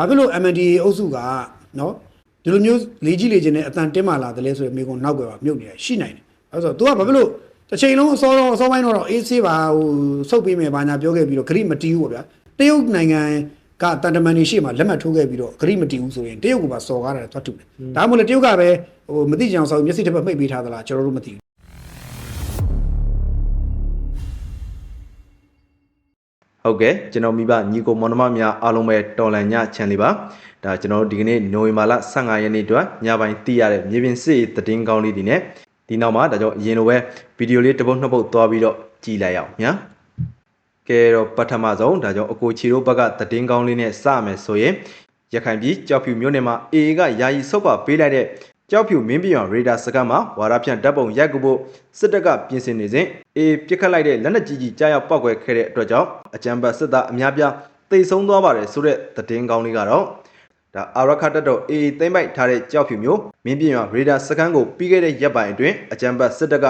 ဘာဖြစ်လို့ MNDAA အုပ်စုကနော်ဒီလိုမျိုးလေကြီးလေချင်းနဲ့အတန်တင်းမာလာတယ်လဲဆိုရင်မိကုံနောက်ွယ်ပါမြုပ်နေရရှိနိုင်တယ်အဲဆိုတော့ तू ကဘာဖြစ်လို့တစ်ချိန်လုံးအစောတော့အစောပိုင်းတော့အေးဆေးပါဟိုစုပ်ပေးမယ်ဘာညာပြောခဲ့ပြီးတော့ဂရိမတီးဘူးပေါ့ဗျာတရုတ်နိုင်ငံကတန်တမန်နေရှိမှလက်မှတ်ထိုးခဲ့ပြီးတော့ဂရိမတီးဘူးဆိုရင်တရုတ်ကပါစော်ကားတယ်သွားတူတယ်ဒါမှမဟုတ်လေတရုတ်ကပဲဟိုမသိကြအောင်ဆောက်မျက်စိတစ်ဖက်မှိတ်ပေးထားသလားကျွန်တော်တို့မသိဘူး ဟုတ်ကဲ့ကျွန်တော်မိဘညီကိုမောင်နှမများအားလုံးပဲတော်လန်ညချန်လေးပါဒါကျွန်တော်တို့ဒီကနေ့နိုဝင်ဘာလ15ရက်နေ့အတွက်ညပိုင်းသိရတဲ့မြေပြင်စစ်ရေးသတင်းကောင်းလေးဒီနဲ့ဒီနောက်မှာဒါကြောင့်အရင်လိုပဲဗီဒီယိုလေးတစ်ပုတ်နှစ်ပုတ်သွားပြီးတော့ကြည့်လိုက်အောင်ညာကဲတော့ပထမဆုံးဒါကြောင့်အကိုချီတို့ဘက်ကသတင်းကောင်းလေးနဲ့စမယ်ဆိုရင်ရခိုင်ပြည်ကြောက်ဖြူမြို့နယ်မှာ AA ကယာယီဆုတ်ပါပေးလိုက်တဲ့ ကြောက်ဖြူမင်းပြည်အောင်ရေဒါစကတ်မှာဝါရဖြန့်ဓာတ်ပုံရိုက်ကူဖို့စစ်တပ်ကပြင်ဆင်နေစဉ် AA ပြစ်ခတ်လိုက်တဲ့လက်နက်ကြီးကြီးကြားရောက်ပောက်ကွဲခဲ့တဲ့အတွက်ကြောင့်အကြံပတ်စစ်သားအများပြားတိတ်ဆုံးသွားပါတယ်ဆိုတဲ့သတင်းကောင်းလေးကတော့ဒါအာရခတ်တပ်တော် AA သိမ့်ပိုက်ထားတဲ့ကြောက်ဖြူမျိုးမင်းပြည်အောင်ရေဒါစကန်ကိုပြီးခဲ့တဲ့ရက်ပိုင်းအတွင်းအကြံပတ်စစ်တပ်က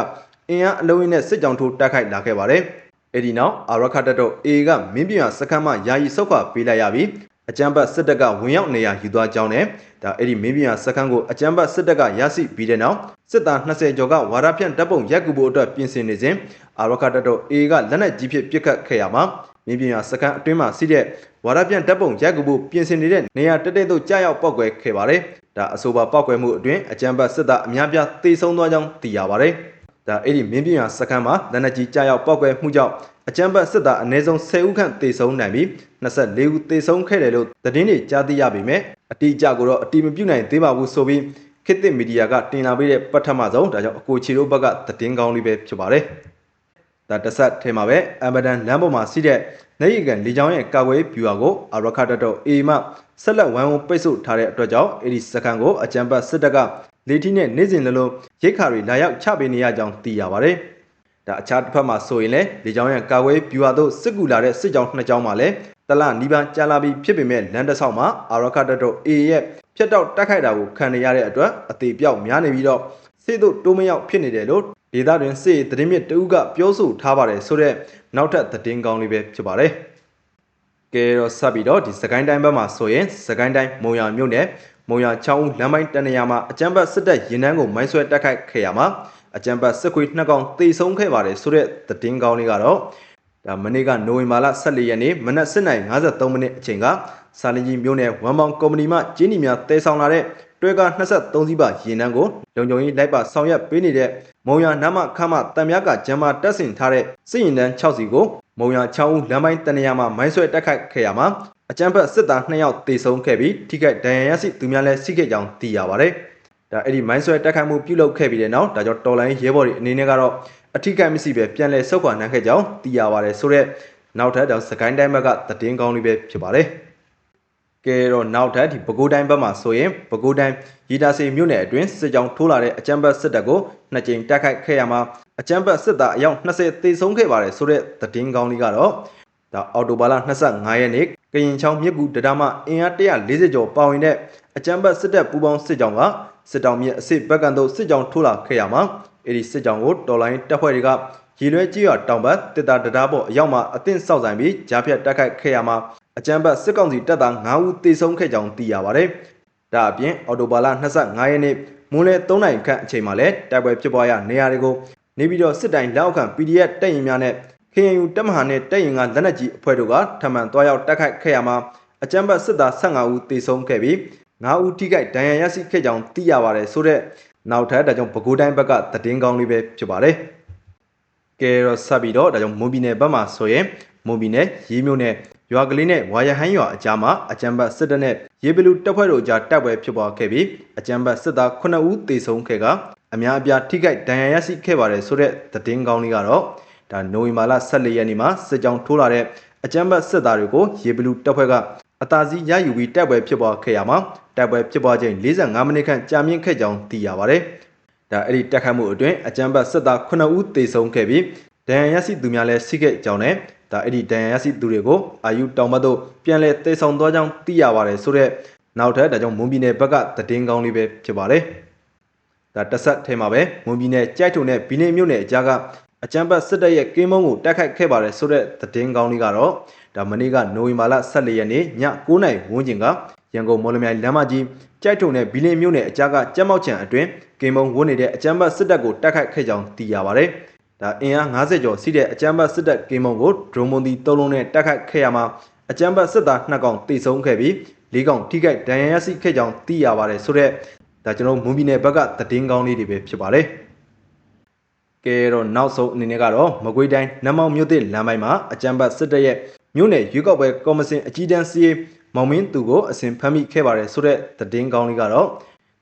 အင်အားအလုံးရင်းနဲ့စစ်ကြောင်ထိုးတိုက်ခိုက်လာခဲ့ပါတယ်။အဲဒီနောက်အာရခတ်တပ်တော် AA ကမင်းပြည်အောင်စကန်မှယာယီဆုတ်ခွာပေးလိုက်ရပြီး အကြံပတ်စစ်တပ်ကဝင်ရောက်နေရာယူသွားကြောင်းနဲ့ဒါအဲ့ဒီမင်းပြည်အောင်စကန်ကိုအကြံပတ်စစ်တပ်ကရရှိပြီးတဲ့နောက်စစ်သား20ကျော်ကဝါရဖြန့်တပ်ပုံရက်ကူဖို့အတွက်ပြင်ဆင်နေစဉ်အာရခတ်တပ်တော် AA ကလက်နက်ကြီးဖြင့်ပစ်ခတ်ခဲ့ရမှာမင်းပြည်အောင်စကန်အတွင်းမှာရှိတဲ့ဝါရဖြန့်တပ်ပုံရက်ကူဖို့ပြင်ဆင်နေတဲ့နေရာတက်တဲ့သို့ကြားရောက်ပောက်ကွဲခဲ့ပါတယ်။ဒါအဆိုပါပောက်ကွဲမှုအတွင်းအကြံပတ်စစ်သားအများပြားသေဆုံးသွားကြောင်းသိရပါတယ်။ဒါအဲ့ဒီမင်းပြည်အောင်စကန်မှာလက်နက်ကြီးကြားရောက်ပောက်ကွဲမှုကြောင့် အကြမ်းဖက်စစ်သားအနည်းဆုံး10ဦးခန့်သေဆုံးနိုင်ပြီး24ဦးသေဆုံးခဲ့တယ်လို့သတင်းတွေကြားသိရပေမဲ့အတိအကျကိုတော့အတိမပြုနိုင်သေးပါဘူးဆိုပြီးခေတ်သစ်မီဒီယာကတင်လာပေးတဲ့ပထမဆုံးဒါကြောင့်အကိုချီတို့ဘက်ကသတင်းကောင်းလေးပဲဖြစ်ပါတယ်။ဒါတစ်ဆက်ထဲမှာပဲအမ်ဘဒန်လမ်းပေါ်မှာစီးတဲ့နေရီကန်လေကြောင်းရဲ့ကာကွယ်ဗျူဟာကိုအရခတ်တော်အေမဆက်လက်ဝိုင်းဝန်းပိတ်ဆို့ထားတဲ့အတွက်ကြောင့်အဲ့ဒီစကန်ကိုအကြံပတ်စစ်တပ်ကလေထီနဲ့နေစဉ်လုံးလုံးရိတ်ခါတွေလာရောက်ချပေးနေရကြောင်းသိရပါတယ်။ ဒါအခြားတစ်ဖက်မှာဆိုရင်လည်းလေကြောင်းရန်ကာဝဲဗျူဟာတို့စစ်ကူလာတဲ့စစ်ကြောင်းနှစ်ကြောင်းမှာလည်းတလနီးပန်းကြာလာပြီးဖြစ်ပေမဲ့လန်တဆောက်မှာအာရခတ်တော် A ရဲ့ဖြတ်တောက်တိုက်ခိုက်တာကိုခံနေရတဲ့အတွက်အသေးပြောက်များနေပြီးတော့စစ်တို့တိုးမရောက်ဖြစ်နေတယ်လို့ဒေသတွင်စစ်ရေးသတင်းမြစ်တဦးကပြောဆိုထားပါတယ်ဆိုတော့နောက်ထပ်သတင်းကောင်းလေးပဲဖြစ်ပါတယ်ကဲတော့ဆက်ပြီးတော့ဒီစကိုင်းတိုင်းဘက်မှာဆိုရင်စကိုင်းတိုင်းမုံရမြို့နယ်မုံရချောင်းဦးလမ်းပိုင်းတနေရာမှာအကြမ်းဖက်စစ်တပ်ရင်နှန်းကိုမိုင်းဆွဲတိုက်ခိုက်ခဲ့ရမှာ အကြံပတ်စစ်ခွေးနှစ်ကောင်တေဆုံးခဲ့ပါတယ်ဆိုတဲ့သတင်းကောင်းလေးကတော့ဒါမနေ့ကနိုဝင်ဘာလ14ရက်နေ့မနက်7:53မိနစ်အချိန်ကစာလင်ကြီးမြို့နယ်ဝမ်မောင်ကုမ္ပဏီမှကျင်းနီများတဲဆောင်လာတဲ့တွဲကား23စီးပါရင်နှန်းကိုလုံခြုံရေးလိုက်ပါဆောင်ရွက်ပေးနေတဲ့မုံရနမ်းမခမတံမြားကဂျမ်မာတက်ဆင်ထားတဲ့စစ်ရင်တန်း6စီကိုမုံရချောင်းဦးလမ်းပိုင်းတနေရာမှာမိုင်းဆွဲတက်ခိုက်ခဲ့ရမှာအကြမ်းဖက်စစ်သား2ယောက်တေဆုံးခဲ့ပြီးထိခိုက်ဒဏ်ရာရရှိသူများလည်းရှိခဲ့ကြောင်းသိရပါတယ်။ ဒါအဲ့ဒီမိုင်းဆွဲတက်ခိုက်မှုပြုလုပ်ခဲ့ပြီးတဲ့နောက်ဒါကြောင့်တော်လိုင်းရဲဘော်တွေအနေနဲ့ကတော့အထိကိမရှိပဲပြန်လည်ဆုတ်ခွာနိုင်ခဲ့ကြောင်းသိရပါတယ်ဆိုတော့နောက်ထပ်တော့စကိုင်းတိုင်းဘက်ကသတင်းကောင်းလေးပဲဖြစ်ပါတယ်ကဲတော့နောက်ထပ်ဒီပဲခူးတိုင်းဘက်မှာဆိုရင်ပဲခူးတိုင်းရီတာစီမြို့နယ်အတွင်းစစ်ကြောင်းထိုးလာတဲ့အကြမ်းဖက်စစ်တပ်ကိုနှစ်ကြိမ်တိုက်ခိုက်ခဲ့ရမှာအကြမ်းဖက်စစ်သားအယောက်20သေဆုံးခဲ့ပါတယ်ဆိုတဲ့သတင်းကောင်းလေးကတော့ဒါအော်တိုဘာလ25ရက်နေ့ ကရင်ချောင်းမြစ်ကူတရမအင်အား140ကျော်ပါဝင်တဲ့အကြမ်းဖက်စစ်တပ်ပူးပေါင်းစစ်ကြောင်းကစစ်တောင်မြစ်အစစ်ဘက်ကန်သို့စစ်ကြောင်းထိုးလာခဲ့ရမှာအဲ့ဒီစစ်ကြောင်းကိုတော်လိုင်းတပ်ဖွဲ့တွေကရေလွဲကြီးရတောင်ဘက်တစ်တာတရားပေါ်အရောက်မှာအသင့်စောက်ဆိုင်ပြီးကြားဖြတ်တိုက်ခိုက်ခဲ့ရမှာအကြမ်းဖက်စစ်ကောင်စီတပ်သား9ဦးသေဆုံးခဲ့ကြောင်းသိရပါတယ်။ဒါအပြင်အော်တိုဘာလ25ရက်နေ့မွန်းလယ်3နိုင်ခန့်အချိန်မှာလည်းတိုက်ပွဲဖြစ်ပွားရနေရာတွေကိုနေပြီးတော့စစ်တိုင်လက်အောက်ခံ PDF တပ်ရင်များနဲ့ KNU တပ်မဟာနဲ့တပ်ရင်ကလက်နက်ကြီးအဖွဲ့တို့ကထပ်မံတွားရောက်တိုက်ခိုက်ခဲ့ရမှာအကြမ်းဖက်စစ်သား15ဦးသေဆုံးခဲ့ပြီး9ဦးထိခိုက်ဒဏ်ရာရရှိခဲ့ကြောင်းသိရပါတယ်ဆိုတော့နောက်ထပ်ဒါကြောင့်ပဲခူးတိုင်းဘက်ကသတင်းကောင်းလေးပဲဖြစ်ပါတယ်။ကဲတော့ဆက်ပြီးတော့ဒါကြောင့်မွန်ပြည်နယ်ဘက်မှာဆိုရင်မွန်ပြည်နယ်ရေးမြို့နယ်ရွာကလေးနဲ့ဝါရဟန်းရွာအကြားမှာအကြမ်းဖက်စစ်တပ်နဲ့ရေဘလူတပ်ဖွဲ့တို့ကြားတိုက်ပွဲဖြစ်ပွားခဲ့ပြီးအကြမ်းဖက်စစ်သား9ဦးသေဆုံးခဲ့ကအများအပြားထိခိုက်ဒဏ်ရာရရှိခဲ့ပါတယ်ဆိုတဲ့သတင်းကောင်းလေးကတော့ ဒါနိုဝင်ဘာလ14ရက်နေ့မှာစစ်ကြောင်းထိုးလာတဲ့အကြမ်းဖက်စစ်သားတွေကိုရေဘလူတပ်ဖွဲ့ကအသာစီးရယူပြီးတိုက်ပွဲဖြစ်ပွားခဲ့ရမှာတိုက်ပွဲဖြစ်ပွားချိန်45မိနစ်ခန့်ကြာမြင့်ခဲ့ကြောင်းသိရပါတယ်။ဒါအဲ့ဒီတက်ခတ်မှုအတွင်းအကြမ်းဖက်စစ်သား9ဦးသေဆုံးခဲ့ပြီးဒဏ်ရာရရှိသူများလည်းရှိခဲ့ကြောင်းနဲ့ဒါအဲ့ဒီဒဏ်ရာရရှိသူတွေကိုအာယုတောင်ဘတ်တို့ပြန်လည်သေဆောင်သွားကြောင်းသိရပါတယ်ဆိုတော့နောက်ထပ်ဒါကြောင့်မွန်ပြည်နယ်ဘက်ကသတင်းကောင်းလေးပဲဖြစ်ပါတယ်။ဒါတစ်ဆက်ထဲမှာပဲမွန်ပြည်နယ်ကြိုက်ထုံနဲ့ဘီနေမြို့နယ်အကြားက အကြမ်းဖက်စစ်တပ်ရဲ့ကင်းမုံကိုတိုက်ခိုက်ခဲ့ပါတယ်ဆိုတဲ့သတင်းကောင်းလေးကတော့ဒါမနေ့ကနိုဝင်ဘာလ14ရက်နေ့ည9:00နာရီဝန်းကျင်ကရန်ကုန်မော်လမြိုင်လမ်းမကြီးကြိုက်ထုံနဲ့ဘီလင်းမြို့နယ်အကြားကကြက်မောက်ချံအတွင်းဂိမ်းမုံဝန်းနေတဲ့အကြမ်းဖက်စစ်တပ်ကိုတိုက်ခိုက်ခဲ့ကြောင်းသိရပါတယ်။ဒါအင်အား50ကျော်ရှိတဲ့အကြမ်းဖက်စစ်တပ်ဂိမ်းမုံကိုဒရုန်းမုံဒီ၃လုံးနဲ့တိုက်ခိုက်ခဲ့ရမှာအကြမ်းဖက်စစ်သား2កောင်တိတ်ဆုံးခဲ့ပြီး၄កောင်ထိခိုက်ဒဏ်ရာရရှိခဲ့ကြောင်းသိရပါတယ်ဆိုတော့ဒါကျွန်တော်မွန်ပြည်နယ်ဘက်ကသတင်းကောင်းလေးတွေပဲဖြစ်ပါတယ်။ ကဲတော့နောက်ဆုံးအနေနဲ့ကတော့မကွေးတိုင်းနမောင်မြို့သစ်လမ်းပိုင်းမှာအကြမ်းဖက်စစ်တပ်ရဲ့မြို့နယ်ရွေးကောက်ပွဲကော်မရှင်အကြီးတန်းစီးမောင်မင်းသူကိုအစဉ်ဖမ်းမိခဲ့ပါတယ်ဆိုတဲ့သတင်းကောင်းလေးကတော့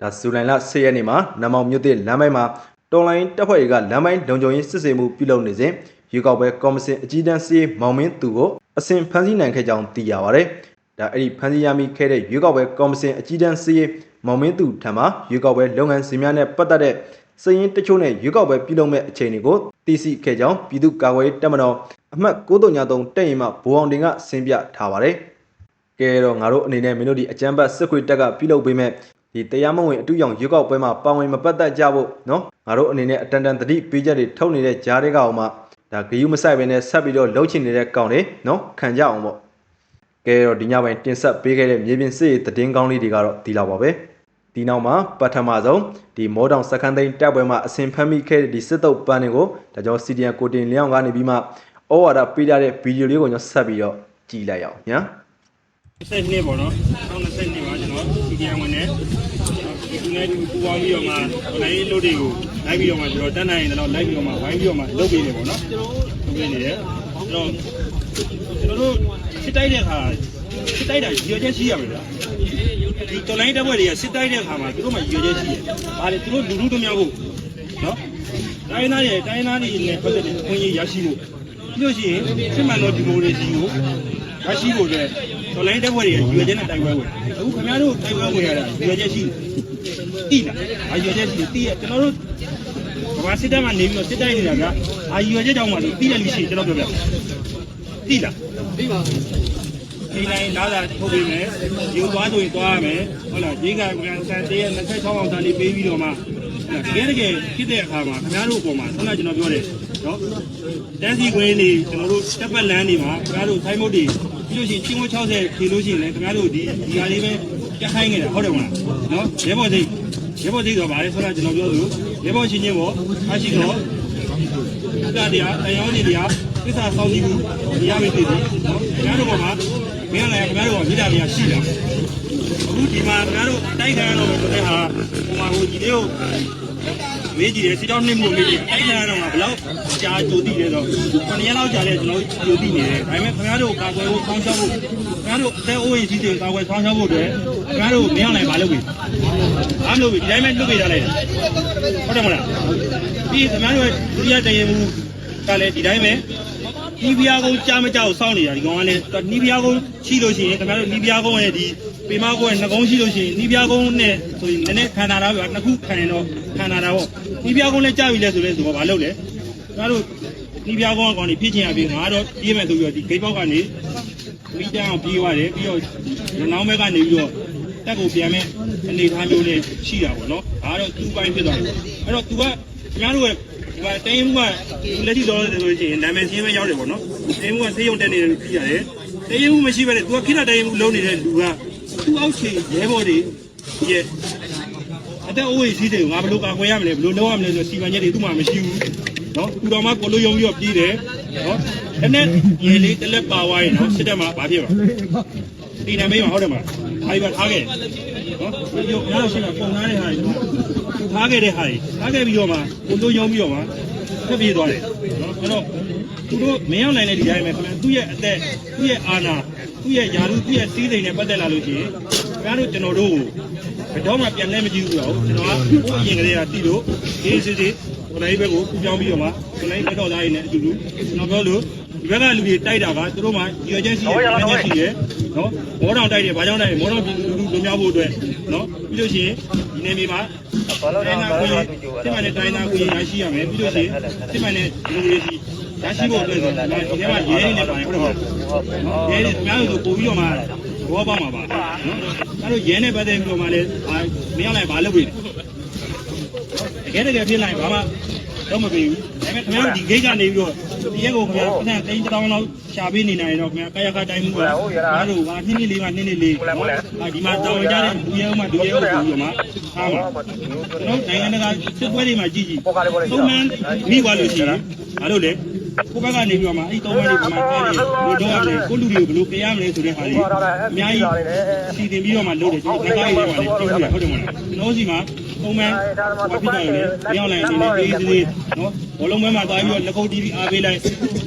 ဒါဇူလိုင်လ10ရက်နေ့မှာနမောင်မြို့သစ်လမ်းပိုင်းမှာတော်လိုင်းတပ်ဖွဲ့တွေကလမ်းပိုင်းလုံခြုံရေးစစ်ဆေးမှုပြုလုပ်နေစဉ်ရွေးကောက်ပွဲကော်မရှင်အကြီးတန်းစီးမောင်မင်းသူကိုအစဉ်ဖမ်းဆီးနိုင်ခဲ့ကြောင်းသိရပါတယ်။ဒါအဲ့ဒီဖမ်းဆီးရမိခဲ့တဲ့ရွေးကောက်ပွဲကော်မရှင်အကြီးတန်းစီးမောင်မင်းသူထံမှရွေးကောက်ပွဲလုပ်ငန်းစဉ်များနဲ့ပတ်သက်တဲ့ စည်ရင်တချို့နဲ့ရွေးကောက်ပွဲပြုလုပ်မဲ့အခြေအနေကိုသိရှိခဲ့ကြောင်းပြည်သူ့ကာကွယ်ရေးတပ်မတော်အမှတ်933တပ်ရင်မှဗိုလ်အောင်တင်ကဆင်းပြထားပါတယ်။ကဲတော့ငါတို့အနေနဲ့မင်းတို့ဒီအကြမ်းဖက်စစ်ခွေတက်ကပြုလုပ်ပေးမဲ့ဒီတရားမဝင်အတူရောင်ရွေးကောက်ပွဲမှာပါဝင်မပတ်သက်ကြဖို့နော်ငါတို့အနေနဲ့အတန်တန်တတိပေးချက်တွေထုတ်နေတဲ့ကြားတွေကအောင်မှဒါဂယုမဆိုင်ပဲနဲ့ဆက်ပြီးတော့လှုပ်ချင်နေတဲ့ကောင်တွေနော်ခံကြအောင်ပေါ့ကဲတော့ဒီညပိုင်းတင်ဆက်ပေးခဲ့တဲ့မြေပြင်စစ်ရေးသတင်းကောင်းလေးတွေကတော့ဒီလောက်ပါပဲ ဒီနောက်မှာပထမဆုံးဒီမောတောင်စခန်းသိန်းတပ်ပွဲမှာအစဉ်ဖမ်းမိခဲ့တဲ့ဒီစစ်တုပ်ပန်းတွေကိုဒါကြောင့် CDN ကိုတင်လျောင်းကနေပြီးမှဩဝါဒပေးကြတဲ့ဗီဒီယိုလေးကိုကျွန်တော်ဆက်ပြီးတော့ကြည့်လိုက်အောင်ညာဆက်နှစ်ပေါ့နော်2020နှစ်ပါကျွန်တော်ဒီပြန်ဝင်နေဒီနေ့ဒီပူပေါင်းပြီးတော့မှနိုင်လို့တွေကိုလိုက်ပြီးတော့မှကျွန်တော်တက်နိုင်ရင်တော့လိုက်ပြီးတော့မှဝိုင်းပြီးတော့မှလုပ်ပေးနေပေါ့နော်လုပ်ပေးနေတယ်အဲ့တော့ကျွန်တော်တို့စစ်တိုက်တဲ့အခါစစ်တိုက်တာရွေချက်ရှိရမယ်လား ဒီတော်လိုင်းတပ်ဖွဲ့တွေကစစ်တိုက်တဲ့အခါမှာသူတို့မှရွေချက်ရှိတယ်။ဘာလဲသူတို့လူလူတို့များဖို့နော်တိုင်းသားတွေတိုင်းသားတွေနဲ့ပတ်သက်တဲ့အခွင့်အရေးရရှိဖို့ပြီးလို့ရှိရင်စစ်မှန်သောဒီမိုကရေစီကိုရရှိဖို့အတွက်တော်လိုင်းတပ်ဖွဲ့တွေကရွေချက်နဲ့တိုက်ပွဲဝင်အခုခင်ဗျားတို့တိုက်ပွဲဝင်ရတာရွေချက်ရှိတိလားအရွေချက်ရှိတိရကျွန်တော်တို့ဘာစစ်တပ်မှနေပြီးတော့စစ်တိုက်နေတာကအာရွေချက်ကြောင့်မှဆိုတိရလူရှိကျွန်တော်ပြောပြတိလားတိပါ ဒီတိုင်းလာတာထုတ်ပြီးမယ်ယူသွားဆိုရင်သွားရမယ်ဟုတ်လားဒီကကန်ဆန်တေးရဲ့26အောင်တန်လေးပေးပြီးတော့မှတကယ်တကယ်ဖြစ်တဲ့အခါမှာခင်ဗျားတို့အပေါ်မှာဆန္ဒကျွန်တော်ပြောတယ်နော်တန်းစီခွင်းနေကျွန်တော်တို့တက်ပတ်လန်းနေမှာခင်ဗျားတို့ဆိုင်မုတ်တွေပြီးလို့ရှိရင်ချင်းဝ60ဖြေလို့ရှိရင်လည်းခင်ဗျားတို့ဒီဒီဟာလေးပဲပြခိုင်းနေတာဟုတ်တယ်မလားနော်ရဲဘော်စိတ်ရဲဘော်စိတ်တော့ဗါလဲဆိုတော့ကျွန်တော်ပြောသလိုရဲဘော်ချင်းချင်းပေါ့အားရှိတော့အတားတရားတရားနေတရားသစ္စာစောင့်ကြည့်မှုဒီရမယ်သိပြီနော်ခင်ဗျားတို့ပေါ်မှာ မင်းလည်းခင်ဗျားတို့ကမိတာတရားရှိတာအခုဒီမှာခင်ဗျားတို့တိုက်ခံရတော့ဆိုတဲ့ဟာဟိုမှာဟိုဒီလေးကိုမေးကြည့်တယ်စီတောင်းနှိမ့်မှုမေးကြည့်တိုက်ခံရတော့ဘယ်လောက်ကြာကြိုသိလဲဆို9ရက်လောက်ကြာလဲကျွန်တော်ကြိုသိနေတယ်ဒါပေမဲ့ခင်ဗျားတို့ကာကွယ်ဖို့ဆောင်းရှောက်ဖို့ခင်ဗျားတို့အသက်အိုးအိမ်ကြီးတွေကာကွယ်ဆောင်းရှောက်ဖို့အတွက်ခင်ဗျားတို့မင်းအောင်နိုင်မလုပ်ဘူးအားမလုပ်ဘူးဒီတိုင်းပဲလုပ်ပေးထားလိုက်ဟုတ်တယ်မလားပြီးခင်ဗျားတို့ဒုတိယတရင်မူကလည်းဒီတိုင်းပဲ နီးပြားကုန်းကြားမကြောက်စောင့်နေတာဒီကောင်ကလည်းနီးပြားကုန်းရှိလို့ရှိရင်ခင်ဗျားတို့နီးပြားကုန်းရဲ့ဒီပေမကုန်းရဲ့နှကုန်းရှိလို့ရှိရင်နီးပြားကုန်းနဲ့ဆိုရင်နည်းနည်းခံတာတော့နှစ်ခုခံရင်တော့ခံတာတော့နီးပြားကုန်းလည်းကြားပြီလဲဆိုလဲဆိုတော့မလုပ်လဲခင်ဗျားတို့နီးပြားကုန်းကောင်ကြီးဖြစ်ချင်ရပြီငါတော့ပြေးမယ်ဆိုပြီးတော့ဒီဂိတ်ပေါက်ကနေမိတန်းအောင်ပြေးသွားတယ်ပြီးတော့နောက်ဘက်ကနေပြီးတော့တက်ကိုပြန်မဲ့အနေထားမျိုးနဲ့ရှိတာပေါ့နော်ဒါကတော့သူ့ပိုင်းဖြစ်သွားတယ်အဲ့တော့ तू ကခင်ဗျားတို့ရဲ့ ဒီမှာတိုင်းမှုကလက်ရှိတော့ဆိုလို့ရှိရင်နာမည်ရှင်းပဲရောက်တယ်ပေါ့နော်တိုင်းမှုကဆေးရုံတက်နေတယ်လို့သိရတယ်တိုင်းမှုမရှိဘဲနဲ့ तू ကခိတတိုင်းမှုလုံးနေတဲ့လူကသူ့အောက်ခြေရဲဘော်တွေရဲ့အသက်အိုးကြီးတွေငါဘယ်လိုကာကွယ်ရမလဲဘယ်လိုလုပ်ရမလဲဆိုစီမံချက်တွေသူ့မှာမရှိဘူးနော်သူတော်မှကိုလိုယုံပြီးတော့ပြေးတယ်နော်အဲ့နဲ့ရေလေးတစ်လက်ပါဝိုင်းနော်စစ်တပ်မှာဘာဖြစ်ပါဒီနာမည်မှာဟုတ်တယ်မလားအာရီပါထားခဲ့နော်ဒီရောငါတို့ရှိတာပုံသားတဲ့ဟာတွေ ထားခဲ့တဲ့ဟာတွေထားခဲ့ပြီးတော့မှကိုလိုယုံပြီးတော့မှဖက်ပြေးသွားတယ်နော်အဲ့တော့သူတို့မင်းအောင်နိုင်တဲ့ဒီတိုင်းပဲခင်ဗျသူ့ရဲ့အသက်သူ့ရဲ့အာဏာသူ့ရဲ့ယာရုသူ့ရဲ့စီးစိမ်နဲ့ပတ်သက်လာလို့ရှိရင်ခင်ဗျားတို့ကျွန်တော်တို့ကိုဘယ်တော့မှပြန်လဲမကြည့်ဘူးတော့ကျွန်တော်ကဟိုအရင်ကလေးကတီးလို့ဒီစစ်စစ်ကိုလိုက်ဘက်ကိုပူပြောင်းပြီးတော့မှကိုလိုက်ဘက်တော်သားရင်းနဲ့အတူတူကျွန်တော်ပြောလို့ဒီဘက်ကလူတွေတိုက်တာကသူတို့မှရွေချက်ရှိတယ်ရွေချက်ရှိတယ်နော်မောတောင်တိုက်တယ်ဘာကြောင့်တိုက်တယ်မောတောင်ပြည်လူလူလူများဖို့အတွက်နော်ပြီးလို့ရှိရင်ဒီနေမြေမှာ တိုင်းနာကိုစစ်မှန်တဲ့တိုင်းနာကိုရရှိရမယ်ပြီးလို့ရှိရင်စစ်မှန်တဲ့ဒီမိုကရေစီရရှိဖို့အတွက်ဆိုတော့ဒီထဲမှာရဲနေပါတယ်ဟုတ်တယ်ဟုတ်ရဲနေအများစုပို့ပြီးတော့မှဘောပေါက်မှာပါနော်အဲတော့ရဲနေပတ်သက်ပြီးတော့မှလည်းမင်းလိုက်ဘာလုပ်ပြီတကယ်တကယ်ဖြစ်လိုက်ဘာမှတော့မပြေဘူးဒါပေမဲ့ခင်ဗျားတို့ဒီဂိတ်ကနေပြီးတော့ဒီ ရက်ကိုခင်ဗျာပြန်တိန်းတောင်းလောက်ရှာပေးနေနိုင်တော့ခင်ဗျာကာယကတိုင်းမှုကအားတို့ကနှစ်နှစ်လေးမှနှစ်နှစ်လေးနော်ဒီမှာတောင်းကြတဲ့ဒူရဲဥမှာဒူရဲဥကိုပြီးတော့မှအားမှာနော်နိုင်ငံတကာစစ်ပွဲတွေမှာကြီးကြီးသုံးမန်းမိသွားလို့ရှိရင်အားလို့လေကိုဘက်ကနေပြီးတော့မှအဲ့သုံးမန်းတွေဒီမှာပြန်နေလို့တော့ရတယ်ကိုလူတွေကိုဘယ်လိုပေးရမလဲဆိုတဲ့ဟာလေးအများကြီးစီစဉ်ပြီးတော့မှလုပ်တယ်ကျွန်တော်ဒီကားလေးတွေမှာလည်းပြောပြဟုတ်တယ်မလားကျွန်တော်စီမှာ သုံးမန်းဟိုဖြစ်တယ်လေပြောင်းလိုက်နေနေအေးသေးနော်ဘောလုံးမဲမှာသွားပြီးတော့လက်ကုပ်တီးပြီးအားပေးလိုက်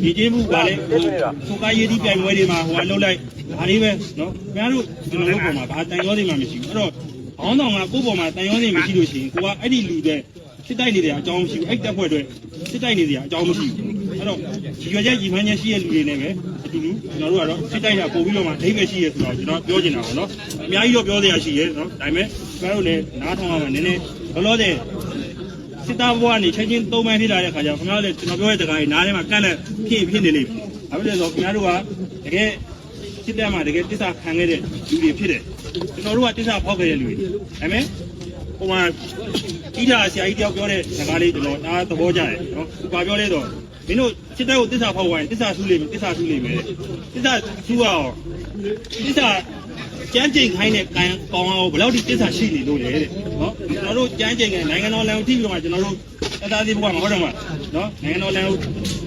ဒီကျေးမှုကလည်းဟိုကိုကားရေးတီးပြိုင်ပွဲတွေမှာဟိုကလှုပ်လိုက်ဒါလေးပဲနော်ခင်ဗျားတို့ကျွန်တော်တို့ပုံမှာဘာတန်ရောတွေမှမရှိဘူးအဲ့တော့ဘောင်းဆောင်ကကိုယ့်ပုံမှာတန်ရောတွေမရှိလို့ရှိရင်ကိုကအဲ့ဒီလူတဲ့စစ်တိုက်နေတဲ့အကြောင်းမရှိဘူးအဲ့တက်ဖွဲ့တွေစစ်တိုက်နေတဲ့အကြောင်းမရှိဘူးအဲ့တော့ရွေချက်ညီမညာရှိတဲ့လူတွေနဲ့ပဲအတူတူကျွန်တော်တို့ကတော့စစ်တိုက်တာပို့ပြီးတော့မှဒိဗယ်ရှိရဲဆိုတော့ကျွန်တော်ပြောချင်တာပေါ့နော်အများကြီးတော့ပြောစရာရှိရဲနော်ဒါပေမဲ့ ကျွန်တော်တို့လည်းနားထောင်ရမှာနည်းနည်းလောလောဆယ်စစ်သားဘဝကနေချင်းချင်းသုံးပန်းဖြစ်လာတဲ့ခါကျတော့ခင်ဗျားတို့လည်းကျွန်တော်ပြောတဲ့တကားကြီးနားထဲမှာကန့်လက်ဖြစ်ဖြစ်နေလိမ့်မယ်။ဘာဖြစ်လဲဆိုတော့ခင်ဗျားတို့ကတကယ်စစ်တပ်မှာတကယ်တစ္ဆာခံခဲ့တဲ့လူတွေဖြစ်တယ်။ကျွန်တော်တို့ကတစ္ဆာဖောက်ခဲ့တဲ့လူတွေ။ဒါပေမဲ့ဟိုမှာကြီးတာဆရာကြီးတယောက်ပြောတဲ့စကားလေးကျွန်တော်ဒါသဘောကျတယ်နော်။သူကပြောလဲတော့မင်းတို့စစ်တပ်ကိုတစ္ဆာဖောက်ဝိုင်းတစ္ဆာဆူးလိမ့်မယ်တစ္ဆာဆူးလိမ့်မယ်။တစ္ဆာဆူးအောင်တစ္ဆာ ကျန်းကျင်ခိုင်းတဲ့ကံကောင်းအောင်ဘယ်လောက်ထိတစ္ဆာရှိနေလို့လဲတဲ့နော်ကျွန်တော်တို့ကျန်းကျင်ကနိုင်ငံတော်လန်ကိုထိပြီးတော့မှကျွန်တော်တို့တသားသေးဘုရားမဟုတ်တော့မှနော်နိုင်ငံတော်လန်ကို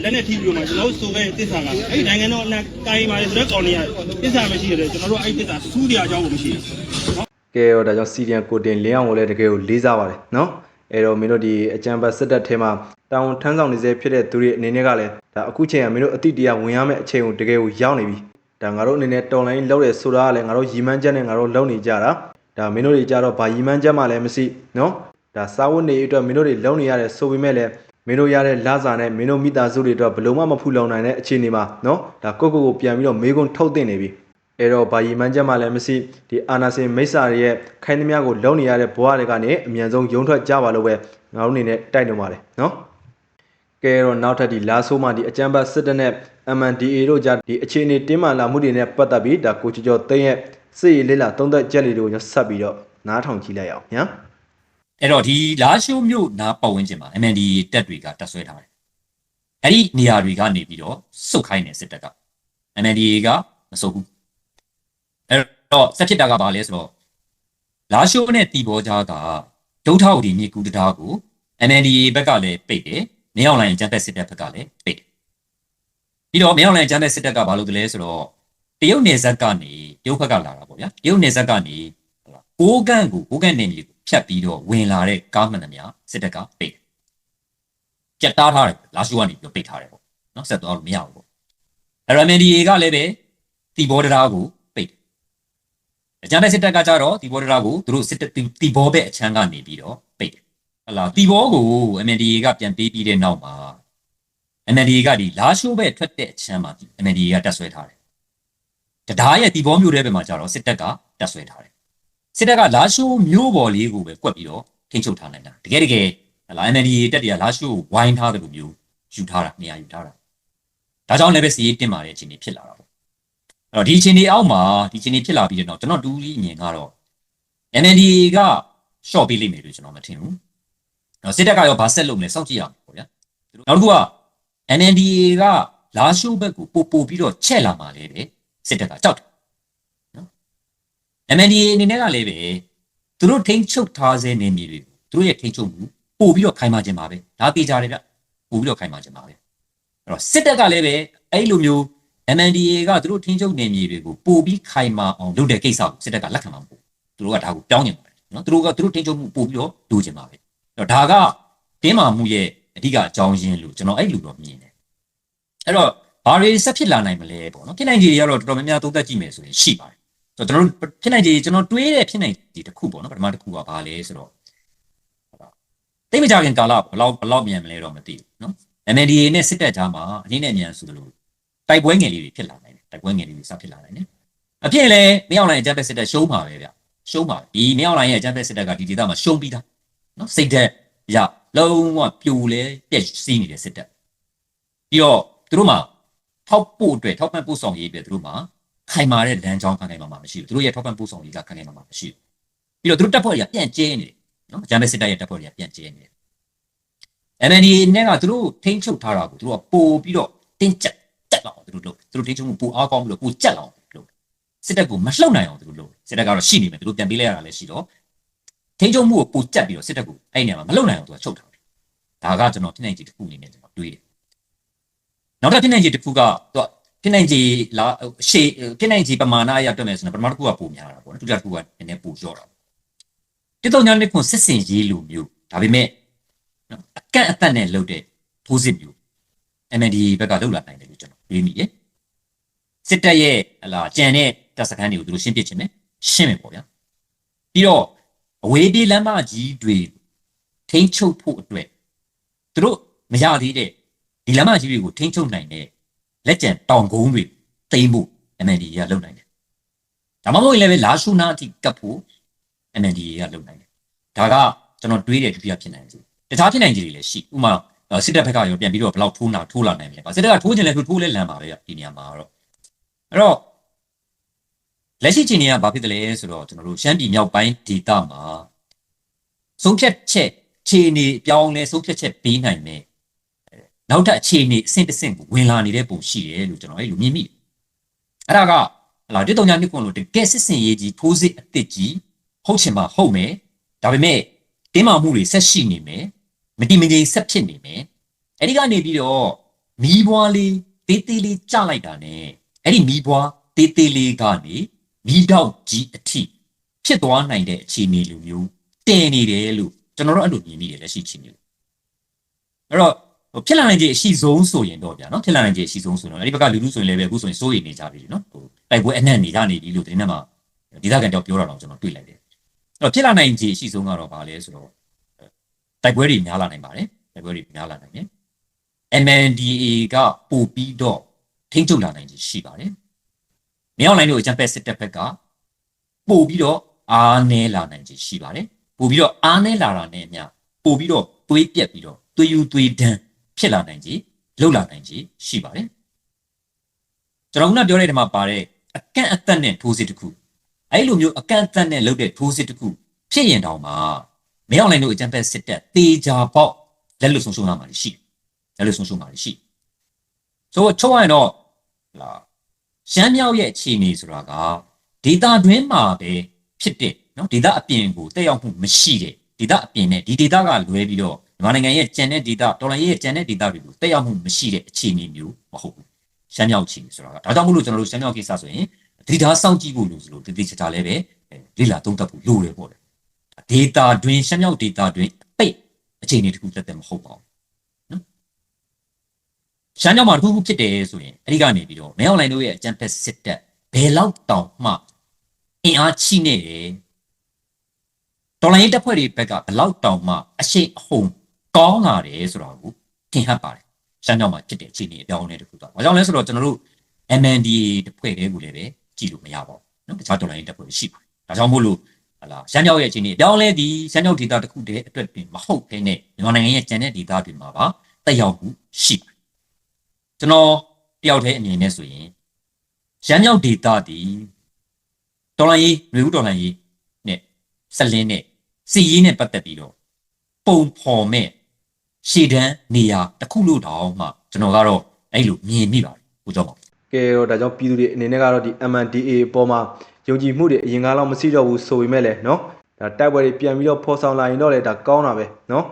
လက်နဲ့ထိပြီးတော့မှကျွန်တော်တို့ဆိုခဲ့တဲ့တစ္ဆာကအဲ့ဒီနိုင်ငံတော်လန်ကိုင်းပါလေဆိုတော့ကောင်းနေရတစ္ဆာမရှိရတယ်ကျွန်တော်တို့အဲ့ဒီတစ္ဆာစူးရအကြောင်းကိုမရှိဘူးနော်ကဲတော့ဒါကြောင့်စီဒီယန်ကိုတင်လင်းအောင်ကိုလည်းတကယ်ကိုလေးစားပါတယ်နော်အဲ့တော့မင်းတို့ဒီအကြံပတ်စစ်တပ်ထဲမှာတာဝန်ထမ်းဆောင်နေစေဖြစ်တဲ့သူတွေအနေနဲ့ကလည်းဒါအခုချိန်ကမင်းတို့အတိတရားဝင်ရမယ့်အချိန်ကိုတကယ်ကိုရောက်နေပြီ ဒါငါတို့အနေနဲ့တော်လိုင်းလောက်တယ်ဆိုတာကလည်းငါတို့ရီမန်းချက်နဲ့ငါတို့လုံနေကြတာဒါမင်းတို့တွေကြတော့ဘာရီမန်းချက်မှလည်းမရှိနော်ဒါစာဝတ်နေအတွက်မင်းတို့တွေလုံနေရတယ်ဆိုပေမဲ့လည်းမင်းတို့ရတဲ့လစာနဲ့မင်းတို့မိသားစုတွေအတွက်ဘယ်လုံးမမဖူလုံနိုင်တဲ့အခြေအနေမှာနော်ဒါကိုကိုကိုပြန်ပြီးတော့မေးခွန်းထုတ်တင်နေပြီအဲ့တော့ဘာရီမန်းချက်မှလည်းမရှိဒီအာနာစင်မိစ္ဆာတွေရဲ့ခိုင်းသမျှကိုလုံနေရတဲ့ဘဝတွေကနေအမြန်ဆုံးရုံထွက်ကြပါလို့ပဲငါတို့အနေနဲ့တိုက်တွန်းပါတယ်နော် ကဲတော့နောက်ထပ်ဒီလာဆိုးမှဒီအကြံပတ်စစ်တပ်နဲ့ MNDA တို့ကြားဒီအခြေအနေတင်းမာလာမှုတွေနဲ့ပတ်သက်ပြီးဒါကိုကျော်ကျော်သိန်းရဲ့စစ်ရေးလေးလာသုံးသက်ချက်လေးတွေကိုညဆက်ပြီးတော့နားထောင်ကြည့်လိုက်အောင်ညာအဲ့တော့ဒီလာရှိုးမြို့နားပတ်ဝန်းကျင်မှာ MND တက်တွေကတက်ဆွဲထားတယ်အဲ့ဒီနေရာတွေကနေပြီးတော့စုတ်ခိုင်းတယ်စစ်တပ်က MND ကမစုတ်ဘူးအဲ့တော့ဆက်ဖြစ်တာကဘာလဲဆိုတော့လာရှိုးနဲ့တီဘောကြားကဒုထောက်ဒီမြေကူတံတားကို MND ဘက်ကလည်းပိတ်တယ် မင်းအောင်လိုင်းကျန်းသက်စစ်တပ်ဘက်ကလည်းပိတ်တယ်ပြီးတော့မင်းအောင်လိုင်းကျန်းသက်စစ်တပ်ကဘာလုပ်တယ်လဲဆိုတော့တရုတ်နယ်စပ်ကနေတရုတ်ဘက်ကလာတာပေါ့ဗျာတရုတ်နယ်စပ်ကနေကိုးကန့်ကိုကိုးကန့်နေမြေကိုဖြတ်ပြီးတော့ဝင်လာတဲ့ကားမှန်သမျှစစ်တပ်ကပိတ်တယ်။ကြက်တားထားတယ်လာရှုကနေပြီးတော့ပိတ်ထားတယ်ပေါ့နော်ဆက်သွားလို့မရဘူးပေါ့။အဲ့တော့ MNDA ကလည်းပဲတီဘောတရားကိုပိတ်တယ်။အကြမ်းဖက်စစ်တပ်ကကြတော့တီဘောတရားကိုသူတို့စစ်တပ်တီဘောဘက်အချမ်းကနေပြီးတော့ပိတ်တယ်။ ဟလာတီဘောကို MNDA ကပြန်ပေးပြီးတဲ့နောက်မှာ MNDA ကဒီလာရှုဘက်ထွက်တဲ့အချမ်းမှာ MNDA ကတက်ဆွဲထားတယ်။တရားရဲ့တီဘောမျိုးတဲ့ဘက်မှာကြတော့စစ်တပ်ကတက်ဆွဲထားတယ်စစ်တပ်ကလာရှိုးမျိုးပေါ်လေးကိုပဲကွက်ပြီးတော့ထိန်းချုပ်ထားနိုင်တာတကယ်တကယ်လာ NLD တက်တရလာရှိုးကိုဝိုင်းထားတယ်လို့မျိုးယူထားတာနေရာယူထားတာဒါကြောင့်လည်းပဲစီးရေးတင်မာတဲ့အခြေအနေဖြစ်လာတာပေါ့အဲ့တော့ဒီအခြေအနေအောက်မှာဒီအခြေအနေဖြစ်လာပြီးတဲ့နောက်ကျွန်တော်တူကြီးအမြင်ကတော့ NLD က short ပေးလိမ့်မယ်လို့ကျွန်တော်မထင်ဘူး တော့စစ်တပ်ကရောဗာဆက်လုပ်မလဲစောင့်ကြည့်ရအောင်ပေါ့ဗျာနောက်တစ်ခုက NLD ကလာရှိုးဘက်ကိုပို့ပို့ပြီးတော့ချက်လာမှလည်းပဲစစ်တပ်ကကြောက်တယ် MNDA အနေနဲ့ကလည်းပဲသူတို့ထိန်းချုပ်ထားစေနေမြေတွေသူတို့ရဲ့ထိန်းချုပ်မှုပို့ပြီးတော့ခိုင်မာခြင်းပါပဲဒါသိကြတယ်ဗျပို့ပြီးတော့ခိုင်မာခြင်းပါပဲအဲ့တော့စစ်တပ်ကလည်းပဲအဲ့လိုမျိုး MNDA ကသူတို့ထိန်းချုပ်နေမြေတွေကိုပို့ပြီးခိုင်မာအောင်လုပ်တဲ့ကိစ္စကိုစစ်တပ်ကလက်ခံမှာမဟုတ်ဘူးသူတို့ကဒါကိုပြောင်းနေပါတယ်နော်သူတို့ကသူတို့ထိန်းချုပ်မှုပို့ပြီးတော့လိုချင်ပါပဲအဲ့ တော့ဒါကတင်းမာမှုရဲ့အဓိကအကြောင်းရင်းလို့ကျွန်တော်အဲ့လိုတော့မြင်တယ်အဲ့တော့ဘာတွေဆက်ဖြစ်လာနိုင်မလဲပေါ့နော်ဖြစ်နိုင်ခြေတွေကတော့တော်တော်များများသုံးသပ်ကြည့်မယ်ဆိုရင်ရှိပါတယ်ဆိုတော့ကျွန်တော်တို့ဖြစ်နိုင်ခြေကျွန်တော်တွေးတဲ့ဖြစ်နိုင်ခြေတစ်ခုပေါ့နော်ပထမတစ်ခုကဘာလဲဆိုတော့တိတ်မကြခင်ကာလဘယ်လောက်ဘယ်လောက်မြန်မလဲတော့မသိဘူးနော် MNDA နဲ့စစ်တပ်ကြားမှာအနည်းနဲ့မြန်ဆိုလို့တိုက်ပွဲငယ်လေးတွေဖြစ်လာနိုင်တယ်တိုက်ပွဲငယ်လေးတွေစဖြစ်လာနိုင်တယ်အဖြစ်လဲမင်းအောင်လိုင်းအကြမ်းဖက်စစ်တပ်ရှုံးပါပဲဗျရှုံးပါဒီမင်းအောင်လိုင်းရဲ့အကြမ်းဖက်စစ်တပ်ကဒီဒေသမှာရှုံးပြီးသား နော်စိတ်သက်ရလုံးဝပြိုလဲပြက်စီးနေတဲ့စစ်တပ်ပြီးတော့သူတို့မှာထောက်ပို့အတွက်ထောက်ပံ့ပို့ဆောင်ရေးအတွက်သူတို့မှာခိုင်မာတဲ့လမ်းကြောင်းခံနိုင်မှာမရှိဘူးသူတို့ရဲ့ထောက်ပံ့ပို့ဆောင်ရေးကခံနိုင်မှာမရှိဘူးပြီးတော့သူတို့တပ်ဖွဲ့တွေကပြန့်ကျဲနေတယ်နော်ဂျမ်ဘက်စစ်တပ်ရဲ့တပ်ဖွဲ့တွေကပြန့်ကျဲနေတယ် MND နဲ့ကသူတို့ထိန်းချုပ်ထားတာကိုသူတို့ကပို့ပြီးတော့တင်းကြပ်ကြက်လောက်အောင်သူတို့လုပ်သူတို့ထိချုံမှုပူအားကောင်းပြီးတော့ပူကြက်လောက်အောင်လုပ်စစ်တပ်ကိုမလှုပ်နိုင်အောင်သူတို့လုပ်စစ်တပ်ကတော့ရှိနေမယ်သူတို့ပြန်ပေးလိုက်ရတာလည်းရှိတော့ ထိချုံမှုကိုပူကြက်ပြီးတော့စစ်တပ်ကိုအဲ့ဒီနေရာမှာမလှုပ်နိုင်အောင်သူကချုပ်ထားတယ်ဒါကကျွန်တော်ဖြစ်နိုင်ခြေတစ်ခုအနေနဲ့ကျွန်တော်တွေးတယ်နောက်ထပ်ဖြစ်နိုင်ခြေတစ်ခုကသူကဖြစ်နိုင်ခြေလာရှေ့ဖြစ်နိုင်ခြေပမာဏအရတွက်မယ်ဆိုရင်ပထမတစ်ခုကပုံများတာပေါ့နော်ဒုတိယတစ်ခုကနည်းနည်းပိုလျော့တာတိတုံညာနှစ်ခုစစ်စင်ရေးလိုမျိုးဒါပေမဲ့နော်အကန့်အသတ်နဲ့လုပ်တဲ့ထိုးစစ်မျိုး MND ဘက်ကလောက်လာနိုင်တယ်လို့ကျွန်တော်တွေးမိတယ်စစ်တပ်ရဲ့ဟလာကြံတဲ့တပ်စခန်းတွေကိုသူတို့ရှင်းပစ်ခြင်းပဲရှင်းမယ်ပေါ့ဗျာပြီးတော့ အဝေးပြေးလမ်းမကြီးတွေထိန်းချုပ်ဖို့အတွက်သူတို့မရသေးတဲ့ဒီလမ်းမကြီးတွေကိုထိန်းချုပ်နိုင်တဲ့လက်ကျန်တောင်ကုန်းတွေတိမ့်ဖို့ MND ကလုပ်နိုင်တယ်ဒါမှမဟုတ်ရင်လည်းလာရှုနာအထိကပ်ဖို့ MND ကလုပ်နိုင်တယ်ဒါကကျွန်တော်တွေးတဲ့ဒုတိယဖြစ်နိုင်တယ်တခြားဖြစ်နိုင်ခြေတွေလည်းရှိဥပမာအဲစစ်တပ်ဘက်ကရောပြန်ပြီးတော့ဘယ်လောက်ထိုးလာထိုးလာနိုင်မလဲပါစစ်တပ်ကထိုးခြင်းလဲထိုးထိုးလဲလမ်းပါပဲဒီနေရာမှာတော့အဲ့တော့ လက်ရှိချိန်တွေကဘာဖြစ်တယ်လဲဆိုတော့ကျွန်တော်တို့ရှမ်းပြည်မြောက်ပိုင်းဒေသမှာဆုံးဖြတ်ချက်ခြေအနေအပြောင်းလဲဆုံးဖြတ်ချက်ပေးနိုင်မယ်အဲနောက်ထပ်အခြေအနေအဆင့်တစ်ဆင့်ကိုဝင်လာနေတဲ့ပုံရှိတယ်လို့ကျွန်တော်အဲ့လိုမြင်မိတယ်အဲ့ဒါကဟလာတစ်တုံညာနှစ်ကွန်လို့တကယ်စစ်စင်ရေးကြီးထိုးစစ်အစ်စ်ကြီးဟုတ်ချင်မှဟုတ်မယ်ဒါပေမဲ့တင်းမာမှုတွေဆက်ရှိနေမယ်မတိမငြိမ်ဆက်ဖြစ်နေမယ်အဲ့ဒီကနေပြီးတော့မီးဘွားလေးတေးသေးလေးကြလိုက်တာ ਨੇ အဲ့ဒီမီးဘွားတေးသေးလေးကနေ မီးတောက်ကြီးအထိဖြစ်သွားနိုင်တဲ့အခြေအနေလိုမျိုးတင်နေတယ်လို့ကျွန်တော်တို့အဲ့လိုမြင်မိတယ်လက်ရှိချင်းမျိုးအဲ့တော့ဟိုဖြစ်လာနိုင်ခြေအရှိဆုံးဆိုရင်တော့ဗျာနော်ဖြစ်လာနိုင်ခြေအရှိဆုံးဆိုရင်တော့အဲ့ဒီဘက်ကလူလူဆိုရင်လည်းပဲအခုဆိုရင်စိုးရိမ်နေကြပြီနော်ဟိုတိုက်ပွဲအနှံ့နေကြနေပြီလို့ဒီနေ့မှာဒေသခံတယောက်ပြောတာတော့ကျွန်တော်တွေ့လိုက်တယ်အဲ့တော့ဖြစ်လာနိုင်ခြေအရှိဆုံးကတော့ဗာလဲဆိုတော့တိုက်ပွဲတွေများလာနိုင်ပါတယ်တိုက်ပွဲတွေများလာနိုင်တယ် MNDA ကပို့ပြီးတော့ထိန်းချုပ်လာနိုင်ခြေရှိပါတယ် မြောက်လိုင်းတို့အကြံဖက်စစ်တပ်ဘက်ကပို့ပြီးတော့အားနည်းလာနိုင်ခြေရှိပါတယ်ပို့ပြီးတော့အားနည်းလာတာနဲ့အမျှပို့ပြီးတော့သွေးပြက်ပြီးတော့သွေးယူသွေးဒဏ်ဖြစ်လာနိုင်ခြေလှုပ်လာနိုင်ခြေရှိပါတယ်ကျွန်တော်ကပြောတဲ့ဒီမှာပါတဲ့အကန့်အသတ်နဲ့ထိုးစစ်တစ်ခုအဲ့လိုမျိုးအကန့်အသတ်နဲ့လုပ်တဲ့ထိုးစစ်တစ်ခုဖြစ်ရင်တောင်မှမင်းအောင်လိုင်းတို့အကြံဖက်စစ်တပ်တေချာပေါက်လက်လွတ်ဆုံးရှုံးလာမှာရှိလက်လွတ်ဆုံးရှုံးမှာရှိဆိုတော့ချုံရရင်တော့လာ ရှမ်းမြောက်ရဲ့အခြေအနေဆိုတာကဒေတာတွင်းမှာပဲဖြစ်တဲ့နော်ဒေတာအပြင်ကိုတက်ရောက်မှုမရှိတဲ့ဒေတာအပြင်နဲ့ဒီဒေတာကလွဲပြီးတော့မြန်မာနိုင်ငံရဲ့ကျန်တဲ့ဒေတာတော်လိုင်းရဲ့ကျန်တဲ့ဒေတာတွေကိုတက်ရောက်မှုမရှိတဲ့အခြေအနေမျိုးမဟုတ်ဘူးရှမ်းမြောက်အခြေအနေဆိုတာကဒါကြောင့်မို့လို့ကျွန်တော်တို့ရှမ်းမြောက်ကိစ္စဆိုရင်ဒေတာစောင့်ကြည့်ဖို့လို့ဆိုလို့တတိချာချာလည်းပဲလေ့လာသုံးသပ်ဖို့လိုတယ်ပေါ့လေ data တွင်ရှမ်းမြောက် data တွင်ပိတ်အခြေအနေတစ်ခုတက်တယ်မဟုတ်ပါဘူးနော် ရှမ်းမြောက်မှာတစ်ခုခုဖြစ်တယ်ဆိုရင်အဲ့ဒီကနေပြီးတော့မဲအွန်လိုင်းတို့ရဲ့အကြံဖက်စစ်တပ်ဘယ်လောက်တောင်မှအင်အားချိနေတယ်တော်လိုင်းရေးတပ်ဖွဲ့တွေဘက်ကဘယ်လောက်တောင်မှအရှိန်အဟုန်ကောင်းလာတယ်ဆိုတာကိုထင်ဟပ်ပါတယ်ရှမ်းမြောက်မှာဖြစ်တဲ့အခြေအနေအပြောင်းအလဲတစ်ခုတော့ဘာကြောင့်လဲဆိုတော့ကျွန်တော်တို့ MNDA တပ်ဖွဲ့တွေကိုလည်းပဲကြည့်လို့မရပါဘူးနော်တခြားတော်လိုင်းရေးတပ်ဖွဲ့တွေရှိပါတယ်ဒါကြောင့်မို့လို့ဟလာရှမ်းမြောက်ရဲ့အခြေအနေအပြောင်းလဲဒီရှမ်းမြောက်ဒေသတစ်ခုတည်းအတွက်ပင်မဟုတ်ဘဲနဲ့မြန်မာနိုင်ငံရဲ့ကျန်တဲ့ဒေသတွေမှာပါတက်ရောက်မှုရှိတယ် ကျွန်တော်တယောက်တည်းအနေနဲ့ဆိုရင်ရှမ်းမြောက်ဒေသဒီတော်လိုင်းရေးလူဦးတော်လိုင်းရေးနဲ့ဆက်လင်းနဲ့စီရေးနဲ့ပတ်သက်ပြီးတော့ပုံဖော်မဲ့ရှေ့တန်းနေရာတစ်ခုလို့တောင်မှကျွန်တော်ကတော့အဲ့လိုမြင်မိပါတယ်ကိုကြောင့်ပါ ကဲတော့ဒါကြောင့်ပြည်သူတွေအနေနဲ့ကတော့ဒီ MNDA အပေါ်မှာယုံကြည်မှုတွေအရင်ကလောက်မရှိတော့ဘူးဆိုပေမဲ့လည်းเนาะဒါတိုက်ပွဲတွေပြန်ပြီးတော့ဖော်ဆောင်လာရင်တော့လည်းဒါကောင်းတာပဲเนาะ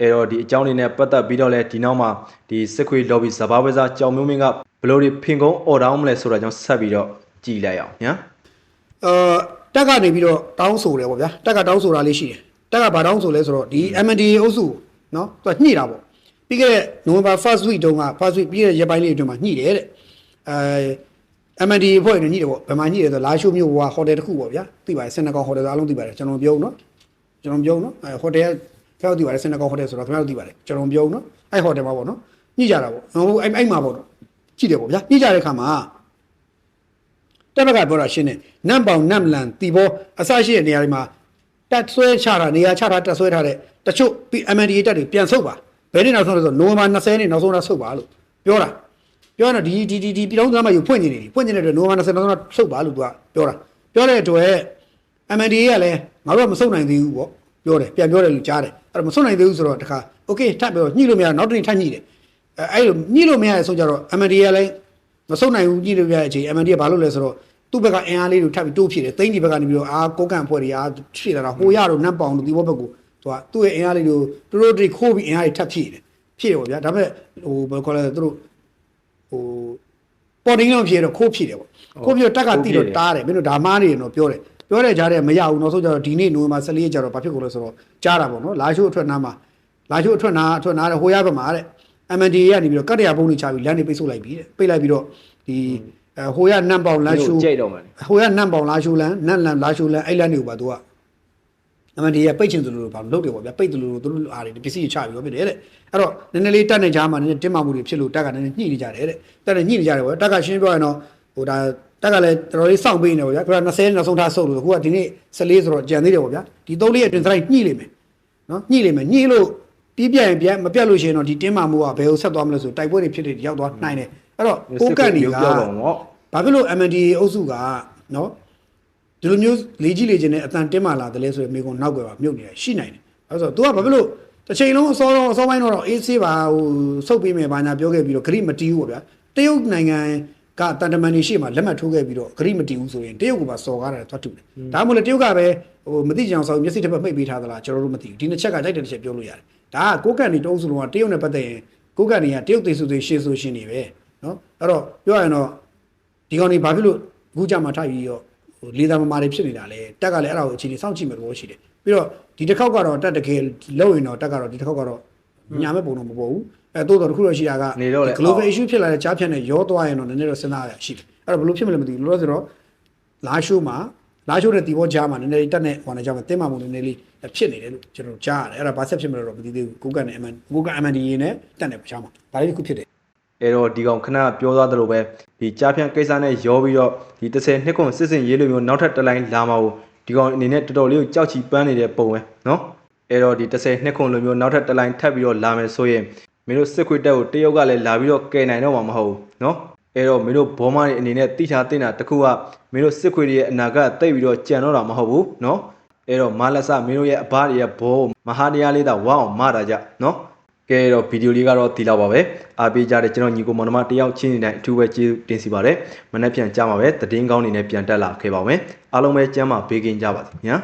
အဲတော့ဒီအကြောင်းလေးနဲ့ပတ်သက်ပြီးတော့လဲဒီနောက်မှာဒီစစ်ခွေ lobby ဇဘာဝဲစားကြောင်မျိုးမင်းကဘလို့တွေဖင်ကုန်း order အောင်မလဲဆိုတာကြောင့်ဆက်ပြီးတော့ကြည်လိုက်အောင်ညာအာတက်ကနေပြီးတော့တောင်းဆိုတယ်ပေါ့ဗျာတက်ကတောင်းဆိုတာလေးရှိတယ်တက်ကဘာတောင်းဆိုလဲဆိုတော့ဒီ MND အုပ်စုနော်သူကညှိတာပေါ့ပြီးခဲ့တဲ့ November first week တုန်းက first week ပြီးခဲ့တဲ့ရက်ပိုင်းလေးအတွင်းမှာညှိတယ်တဲ့အဲ MND အဖွဲ့နဲ့ညှိတယ်ပေါ့ဘယ်မှာညှိတယ်ဆိုတော့လာရှိုးမြို့ဟိုဟိုတယ်တစ်ခုပေါ့ဗျာသိပါတယ်စင်နကောင်ဟိုတယ်ဆိုအားလုံးသိပါတယ်ကျွန်တော်ပြောဦးနော်ကျွန်တော်ပြောဦးနော်အဲဟိုတယ်က ဖျောက်သိပါတယ်စင်နကောင်ဟိုတယ်ဆိုတော့ခင်ဗျားတို့သိပါတယ်ကျွန်တော်ပြောဦးနော်အဲဟိုတယ်မှာပေါ့နော်ညှိကြတာပေါ့ဟိုအဲ့အဲ့မှာပေါ့နော်ကြည့်တယ်ပေါ့ဗျာညှိကြတဲ့ခါမှာတက်ဘက်ကပြောတာရှင်းတယ်နမ်ပေါင်နမ်လန်တီဘောအစရှိတဲ့နေရာတွေမှာတက်ဆွဲချတာနေရာချတာတက်ဆွဲထားတဲ့တချို့ MNDA တက်တွေပြန်ဆုတ်ပါဘယ်နေ့နောက်ဆုံးလဲဆိုနိုဝင်ဘာ20နေ့နောက်ဆုံးတော့ဆုတ်ပါလို့ပြောတာပြောရင်တော့ဒီဒီဒီဒီပြည်တော်သားမယူဖွင့်နေတယ်ဖွင့်နေတဲ့အတွက်နိုဝင်ဘာ20နောက်ဆုံးတော့ဆုတ်ပါလို့သူကပြောတာပြောတဲ့အတွက် MNDA ကလည်းငါတို့ကမဆုတ်နိုင်သေးဘူးပေါ့ပြောတယ်ပြန်ပြောတယ်လို့ကြားတယ် အဲ့တော့မဆုတ်နိုင်သေးဘူးဆိုတော့တခါ okay ထပ်ပြောညှိလို့မရနောက်တစ်နေ့ထပ်ညှိတယ်အဲအဲ့လိုညှိလို့မရတဲ့ဆိုကြတော့ MND ကလည်းမဆုတ်နိုင်ဘူးညှိလို့ရတဲ့အချိန် MND ကဘာလုပ်လဲဆိုတော့သူ့ဘက်ကအင်အားလေးတွေထပ်ပြီးတိုးဖြစ်တယ်သိန်းဒီဘက်ကနေပြီးတော့အာကိုကန်ဖွဲ့တွေအာဖြည့်လာတာဟိုရတော့နတ်ပေါင်တို့ဒီဘောဘက်ကိုသူကသူ့ရဲ့အင်အားလေးတွေသူတို့တွေခိုးပြီးအင်အားတွေထပ်ဖြည့်တယ်ဖြည့်တယ်ပေါ့ဗျာဒါပေမဲ့ဟိုဘယ်ခေါ်လဲသူတို့ဟိုပေါ်တင်းလုံးဖြည့်တော့ခိုးဖြည့်တယ်ပေါ့ခိုးဖြည့်တော့တက်ကတိတော့တားတယ်မင်းတို့ဒါမှနေတော့ပြောတယ်ပြောတဲ့ကြားထဲမရဘူးနောက်ဆုံးကျတော့ဒီနေ့နိုဝင်ဘာ14ရက်ကျတော့ဘာဖြစ်ကုန်လဲဆိုတော့ကြားတာပေါ့နော်လာရှိုးအထွက်နားမှာလာရှိုးအထွက်နားအထွက်နားတဲ့ဟိုရဘက်မှာတဲ့ MND ကနေပြီးတော့ကတ္တရာပုံးတွေချပြီးလမ်းတွေပိတ်ဆို့လိုက်ပြီတဲ့ပိတ်လိုက်ပြီးတော့ဒီအဲဟိုရနန့်ပေါင်လမ်းရှိုးကြိတ်တော့မယ်ဟိုကနန့်ပေါင်လာရှိုးလန်းနန့်လန်လာရှိုးလန်းအဲ့လန်းတွေကိုပါသူကအမှန်တည်းကပိတ်ချင်သူလို့ဘာလို့လုပ်တယ်ပေါ့ဗျာပိတ်တယ်လို့သူတို့အားတွေပစ္စည်းချပြီးတော့ဖြစ်တယ်တဲ့အဲ့တော့နည်းနည်းလေးတက်နေကြမှာနည်းနည်းတင်းမာမှုတွေဖြစ်လို့တက်ကနည်းနည်းညှိနေကြတယ်တဲ့တက်နေညှိနေကြတယ်ပေါ့တက်ကရှင်းပြောရင်တော့ဟိုဒါ တက်ကလည်းတော်တော်လေးစောင့်ပေးနေပေါ့ဗျာခုက20နောက်ဆုံးထားဆုပ်လို့ခုကဒီနေ့14ဆိုတော့ကြံသေးတယ်ပေါ့ဗျာဒီ3လေးအတွင်းစလိုက်ညှိလိမ့်မယ်နော်ညှိလိမ့်မယ်ညှိလို့ပြီးပြရင်ပြန်မပြတ်လို့ရှိရင်တော့ဒီတင်းမာမှုကဘယ်ကိုဆက်သွားမလဲဆိုတိုက်ပွဲတွေဖြစ်တွေရောက်သွားနိုင်တယ်အဲ့တော့ကိုကန့်နေကပြောတော့ဗောဘာဖြစ်လို့ MNDA အုပ်စုကနော်ဒီလိုမျိုးလေးကြီးလေးချင်းနဲ့အတန်တင်းမာလာတယ်လဲဆိုရင်မိကုံနောက်ွယ်ပါမြုပ်နေရရှိနိုင်တယ်အဲဆိုတော့ तू ကဘာဖြစ်လို့တစ်ချိန်လုံးအစောတော့အစောပိုင်းတော့အေးဆေးပါဟိုစုပ်ပေးမယ်ဘာညာပြောခဲ့ပြီးတော့ဂရိမတီးဘူးပေါ့ဗျာတရုတ်နိုင်ငံ ကတန်တမန်နေရှိမှလက်မှတ်ထိုးခဲ့ပြီးတော့ဂရိမတီးဘူးဆိုရင်တရုတ်ကပါစော်ကားတယ်သွားတူတယ်ဒါမှမဟုတ်လေတရုတ်ကပဲဟိုမသိကြအောင်ဆောက်မျက်စိတစ်ဖက်မှိတ်ပေးထားသလားကျွန်တော်တို့မသိဘူးဒီနှစ်ချက်ကကြိုက်တဲ့တစ်ချက်ပြောလို့ရတယ်ဒါကကိုကန့်နေတုံးစုလုံးကတရုတ်နဲ့ပတ်သက်ရင်ကိုကန့်နေကတရုတ်သေးစုသေးရှေ့ဆိုရှင်နေပဲနော်အဲ့တော့ပြောရရင်တော့ဒီကောင်တွေဘာဖြစ်လို့အခုကြမှာထားပြီးတော့ဟိုလေသာမမာတွေဖြစ်နေတာလဲတက်ကလည်းအဲ့ဒါကိုအခြေအနေစောင့်ကြည့်မယ်လို့ရှိတယ်ပြီးတော့ဒီတစ်ခေါက်ကတော့တက်တကယ်လောက်ရင်တော့တက်ကတော့ဒီတစ်ခေါက်ကတော့ညာမဲ့ပုံတော့မပေါ်ဘူး အဲတိုးတော့တစ်ခုတော့ရှိတာကနေတော့လေ global issue ဖြစ်လာတဲ့ကြားဖြတ်နဲ့ရောသွားရင်တော့နည်းနည်းတော့စဉ်းစားရရှိတယ်အဲ့တော့ဘယ်လိုဖြစ်မလဲမသိဘူးလို့ဆိုတော့လာရှိုးမှာလာရှိုးတဲ့တီဘောကြားမှာနည်းနည်းလေးတက်နဲ့ဟိုနဲ့ကြားမှာတင်းမာမှုနည်းနည်းလေးဖြစ်နေတယ်လို့ကျွန်တော်ကြားရတယ်အဲ့ဒါဘာဆက်ဖြစ်မလဲတော့မသိသေးဘူးကိုကန်နဲ့ MN ကိုကန် MND နဲ့တက်နဲ့ပချားမှာဒါလေးတစ်ခုဖြစ်တယ်အဲ့တော့ဒီကောင်ခဏပြောသွားသလိုပဲဒီကြားဖြန့်ကိစ္စနဲ့ရောပြီးတော့ဒီ30နှစ်ခွန်စစ်စင်ရေးလိုမျိုးနောက်ထပ်တစ်လိုင်းလာမှာကိုဒီကောင်အနေနဲ့တော်တော်လေးကိုကြောက်ချီပန်းနေတဲ့ပုံပဲနော်အဲ့တော့ဒီ30နှစ်ခွန်လိုမျိုးနောက်ထပ်တစ်လိုင်းထပ်ပြီးတော့လာမယ်ဆိုရင် မင်းတို့စစ်ခွေတက်ကိုတရုတ်ကလည်းလာပြီးတော့ကယ်နိုင်တော့မှာမဟုတ်ဘူးနော်အဲ့တော့မင်းတို့ဘောမတွေအနေနဲ့တိထားတင်တာတစ်ခုကမင်းတို့စစ်ခွေတွေရဲ့အနာဂတ်တိတ်ပြီးတော့ကြံတော့တာမဟုတ်ဘူးနော်အဲ့တော့မလက်ဆမင်းတို့ရဲ့အဘတွေရဲ့ဘောမဟာတရားလေးသာဝအောင်မတာကြနော်ကဲတော့ဗီဒီယိုလေးကတော့ဒီလောက်ပါပဲအားပေးကြတဲ့ကျွန်တော်ညီကိုမောင်နှမတယောက်ချင်းနေတဲ့အထူးပဲကျေးဇူးတင်စီပါတယ်မနေ့ပြန်ကြမှာပဲသတင်းကောင်းနေနဲ့ပြန်တက်လာခဲ့ပါမယ်အားလုံးပဲကျမ်းမာဘေးကင်းကြပါစေညာ